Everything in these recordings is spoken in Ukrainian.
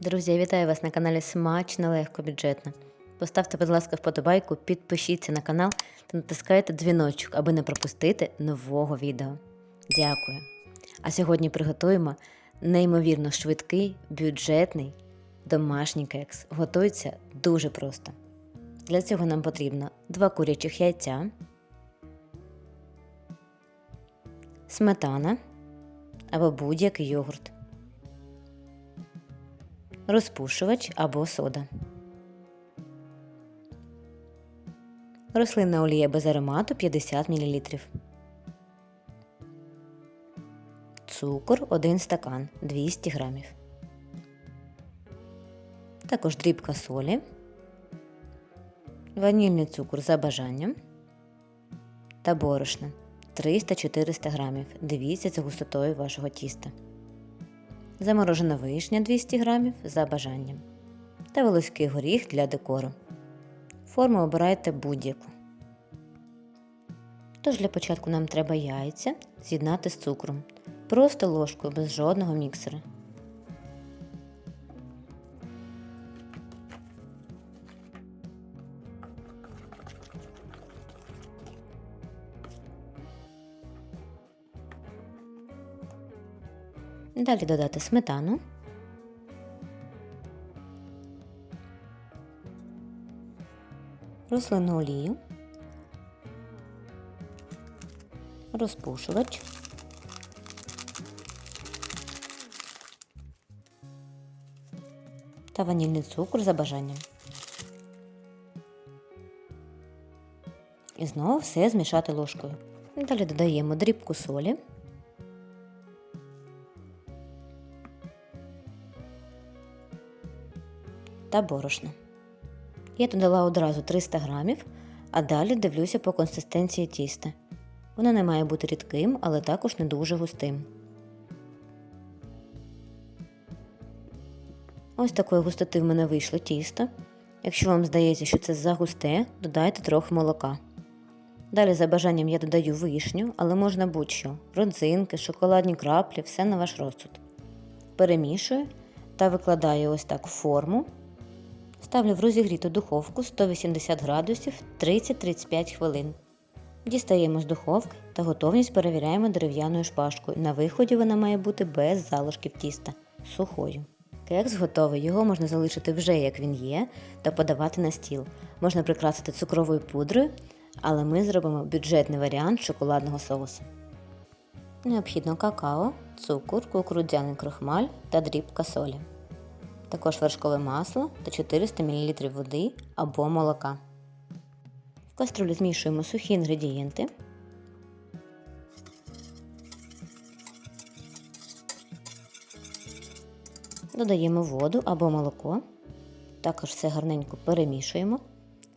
Друзі, я вітаю вас на каналі Смачно легко бюджетно. Поставте, будь ласка, вподобайку, підпишіться на канал та натискайте дзвіночок, аби не пропустити нового відео. Дякую. А сьогодні приготуємо неймовірно швидкий, бюджетний домашній кекс. Готується дуже просто. Для цього нам потрібно 2 курячих яйця, сметана або будь-який йогурт розпушувач або сода. Рослинна олія без аромату 50 мл. Цукор 1 стакан 200 г. Також дрібка солі, ванільний цукор за бажанням та борошно 300-400 г. Дивіться за густотою вашого тіста заморожена вишня 200 г за бажанням та волоський горіх для декору. Форму обирайте будь-яку. Тож для початку нам треба яйця з'єднати з цукром. Просто ложкою без жодного міксера. Далі додати сметану. Рослинну олію, розпушувач, та ванільний цукор за бажанням. І знову все змішати ложкою. Далі додаємо дрібку солі. Та борошно. Я додала одразу 300 грамів, а далі дивлюся по консистенції тіста. Воно не має бути рідким, але також не дуже густим. Ось такої густоти в мене вийшло тісто. Якщо вам здається, що це загусте, додайте трохи молока. Далі, за бажанням, я додаю вишню, але можна будь-що родзинки, шоколадні краплі, все на ваш розсуд. Перемішую та викладаю ось так в форму. Ставлю в розігріту духовку 180 градусів 30-35 хвилин. Дістаємо з духовки та готовність перевіряємо дерев'яною шпажкою. На виході вона має бути без залишків тіста, сухою. Кекс готовий, його можна залишити вже як він є, та подавати на стіл. Можна прикрасити цукровою пудрою, але ми зробимо бюджетний варіант шоколадного соусу. Необхідно какао, цукор, кукурудзяний крохмаль та дрібка солі також вершкове масло та 400 мл води або молока. В каструлю змішуємо сухі інгредієнти. Додаємо воду або молоко. Також все гарненько перемішуємо,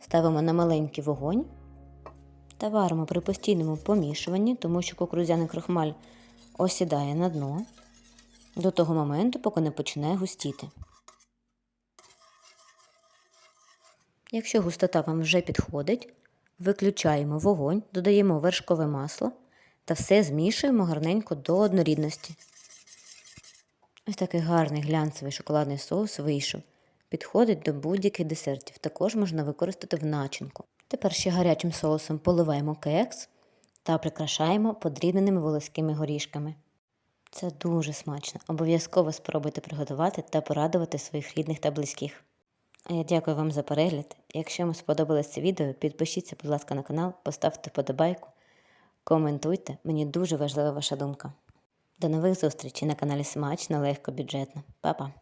ставимо на маленький вогонь та варимо при постійному помішуванні, тому що кукурудзяний крохмаль осідає на дно до того моменту, поки не починає густіти. Якщо густота вам вже підходить, виключаємо вогонь, додаємо вершкове масло та все змішуємо гарненько до однорідності. Ось такий гарний глянцевий шоколадний соус вийшов. Підходить до будь-яких десертів, також можна використати в начинку. Тепер ще гарячим соусом поливаємо кекс та прикрашаємо подрібненими волоськими горішками. Це дуже смачно. Обов'язково спробуйте приготувати та порадувати своїх рідних та близьких. Дякую вам за перегляд. Якщо вам сподобалось це відео, підпишіться, будь ласка, на канал, поставте подобайку, коментуйте, мені дуже важлива ваша думка. До нових зустрічей на каналі Смачно, легко, бюджетно. Па-па!